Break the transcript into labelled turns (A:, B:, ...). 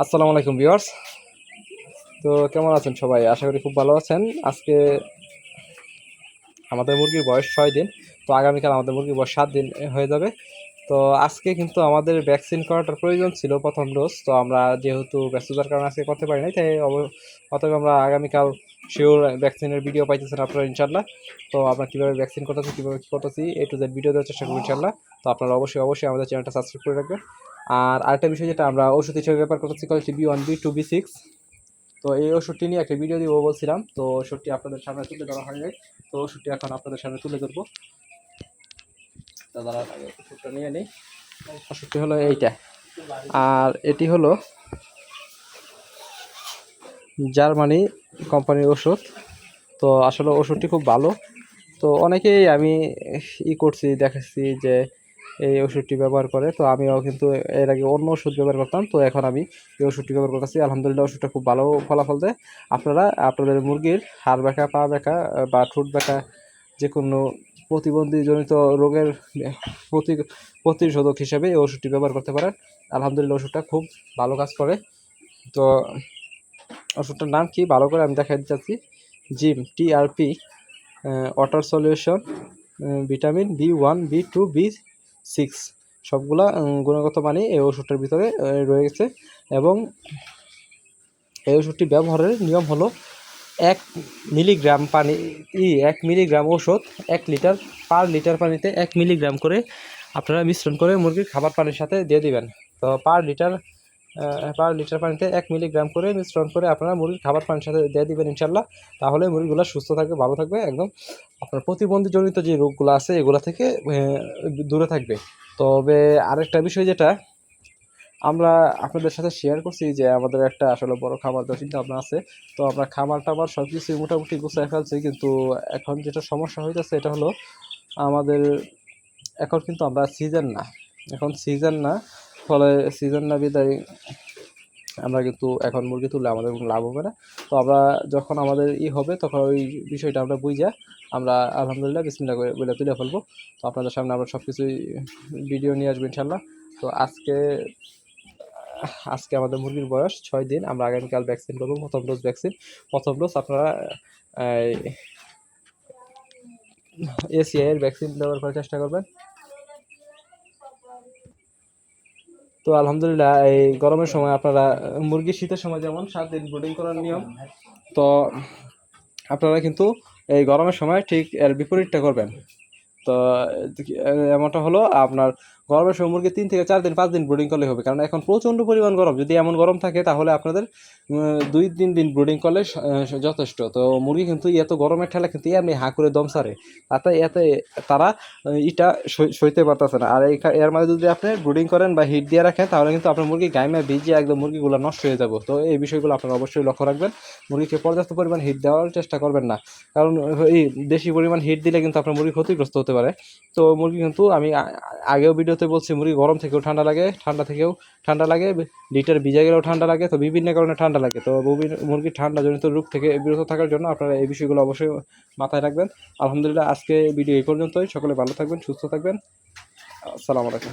A: আসসালামু আলাইকুম ভিউয়ার্স। তো কেমন আছেন সবাই? আশা করি খুব ভালো আছেন। আজকে আমাদের মুরগির বয়স ছয় দিন, তো আগামীকাল আমাদের মুরগির বয়স সাত দিন হয়ে যাবে। তো আজকে কিন্তু আমাদের ভ্যাকসিন করাটার প্রয়োজন ছিল প্রথম ডোজ তো আমরা যেহেতু ব্যস্ততার কারণে আজকে করতে পারি নাই, তাই অতএব আমরা আগামীকাল শিওর ভ্যাকসিনের ভিডিও পাইতেছেন আপনারা ইনশাল্লাহ তো আমরা কীভাবে ভ্যাকসিন করতেছি, কীভাবে কী করতেছি এ টু জেড ভিডিও দেওয়ার চেষ্টা করব ইনশাল্লাহ তো আপনারা অবশ্যই অবশ্যই আমাদের চ্যানেলটা সাবস্ক্রাইব করে রাখবেন। আর আরেকটা বিষয় যেটা আমরা ওষুধ হিসেবে ব্যাপার করতেছি quality B one B two B six তো এই ওষুধটি নিয়ে একটা ভিডিও দিব বলছিলাম। তো ওষুধটি আপনাদের সামনে তুলে ধরা হয় নাই তো ওষুধটি এখন আপনাদের সামনে তুলে ধরবো। আগে ওষুধটা নিয়ে নিই। ওষুধটি হলো এইটা। আর এটি হলো জার্মানি কোম্পানির ওষুধ তো আসলে ওষুধটি খুব ভালো। তো অনেকেই আমি ই করছি দেখাচ্ছি যে এই ওষুধটি ব্যবহার করে। তো আমিও কিন্তু এর আগে অন্য ওষুধ ব্যবহার করতাম। তো এখন আমি এই ওষুধটি ব্যবহার করতেছি। আলহামদুলিল্লাহ ওষুধটা খুব ভালো ফলাফল দেয়। আপনারা, আপনাদের মুরগির হাড় ব্যাখা পা ব্যাখা বা ঠোঁট ব্যাখা যে কোনো প্রতিবন্ধীজনিত রোগের প্রতি, প্রতিষেধক হিসেবে এই ওষুধটি ব্যবহার করতে পারেন। আলহামদুলিল্লাহ ওষুধটা খুব ভালো কাজ করে। তো ওষুধটার নাম কি? ভালো করে আমি দেখাই দিতে চাচ্ছি। Gym TRP water solution vitamin B one, B two, B six সবগুলা গুণগত মানই এই ওষুধটার ভিতরে রয়েছে। এবং এই ওষুধটি ব্যবহারের নিয়ম হলো এক মিলিগ্রাম পানি, ই, এক মিলিগ্রাম ওষুধ এক লিটার, পার লিটার পানিতে এক মিলিগ্রাম করে আপনারা মিশ্রণ করে মুরগির খাবার পানির সাথে দিয়ে দিবেন। তো পার লিটার পার লিটার পানিতে এক মিলিগ্রাম করে মিশ্রণ করে আপনারা মুরগির খাবার পানির সাথে দিয়ে দিবেন ইনশাল্লাহ তাহলে মুরগিগুলো সুস্থ থাকবে, ভালো থাকবে, একদম আপনার প্রতিবন্ধীজনিত যে রোগগুলো আছে, এগুলো থেকে দূরে থাকবে। তবে আরেকটা বিষয় যেটা, আমরা আপনাদের সাথে শেয়ার করছি যে আমাদের একটা আসলে বড় খামার দেওয়ার চিন্তা ভাবনা আছে। তো আমরা খামার টামার সব কিছুই মোটামুটি গুছাই ফেলছি, কিন্তু এখন যেটা সমস্যা হইতেছে, এটা হলো আমাদের, এখন কিন্তু আমরা সিজন না। এখন সিজন না ফলে সিজন না বিদায়, আমরা কিন্তু এখন মুরগি তুললে আমাদের লাভ হবে না। তো আমরা যখন আমাদের ই হবে, তখন ওই বিষয়টা আমরা বুঝা আমরা আলহামদুলিল্লাহ বিসমিল্লা করে বলে তুলে ফেলব। তো আপনাদের সামনে আমরা সব কিছুই ভিডিও নিয়ে আসব ইনশাল্লাহ তো আজকে আজকে আমাদের মুরগির বয়স ছয় দিন, আমরা আগামীকাল ভ্যাকসিন করব, প্রথম ডোজ ভ্যাকসিন প্রথম ডোজ আপনারা এসিআই এর ভ্যাকসিন দেওয়ার চেষ্টা করবেন। তো আলহামদুলিল্লাহ, এই গরমের সময় আপনারা মুরগি শীতের সময় যেমন সাত দিন ব্রুডিং করার নিয়ম, তো আপনারা কিন্তু এই গরমের সময় ঠিক এর বিপরীতটা করবেন। তো এমনটা হলো আপনার গরমের সময় মুরগি তিন থেকে চার দিন, পাঁচ দিন ব্রুডিং করলে হবে। কারণ এখন প্রচণ্ড পরিমাণ গরম। যদি এমন গরম থাকে, তাহলে আপনাদের দুই তিন দিন ব্রুডিং করলে যথেষ্ট। তো মুরগি কিন্তু এত গরমের ঠেলা কিন্তু এমনি হা করে দম সারে। তাতে এতে তারা ইটা সইতে পারতেছে না। আর এর মাঝে যদি আপনি ব্রুডিং করেন বা হিট দিয়ে রাখেন, তাহলে কিন্তু আপনার মুরগি গাইমে ভিজিয়ে একদম মুরগিগুলো নষ্ট হয়ে যাবে। তো এই বিষয়গুলো আপনারা অবশ্যই লক্ষ্য রাখবেন। মুরগিকে পর্যাপ্ত পরিমাণ হিট দেওয়ার চেষ্টা করবেন না। কারণ, এই বেশি পরিমাণ হিট দিলে কিন্তু আপনার মুরগি ক্ষতিগ্রস্ত হতে পারে। তো মুরগি কিন্তু আমি আগেও আগেও ভিডিওতে বলছি, মুরগি গরম থেকেও ঠান্ডা লাগে, ঠান্ডা থেকেও ঠান্ডা লাগে, লিটার ভিজে গেলেও ঠান্ডা লাগে, তো বিভিন্ন কারণে ঠান্ডা লাগে। তো মুরগির ঠান্ডা জনিত রোগ থেকে বিরত থাকার জন্য আপনারা এই বিষয়গুলো অবশ্যই মাথায় রাখবেন। আলহামদুলিল্লাহ, আজকে ভিডিও এই পর্যন্তই। সকলে ভালো থাকবেন, সুস্থ থাকবেন। আসসালামু আলাইকুম।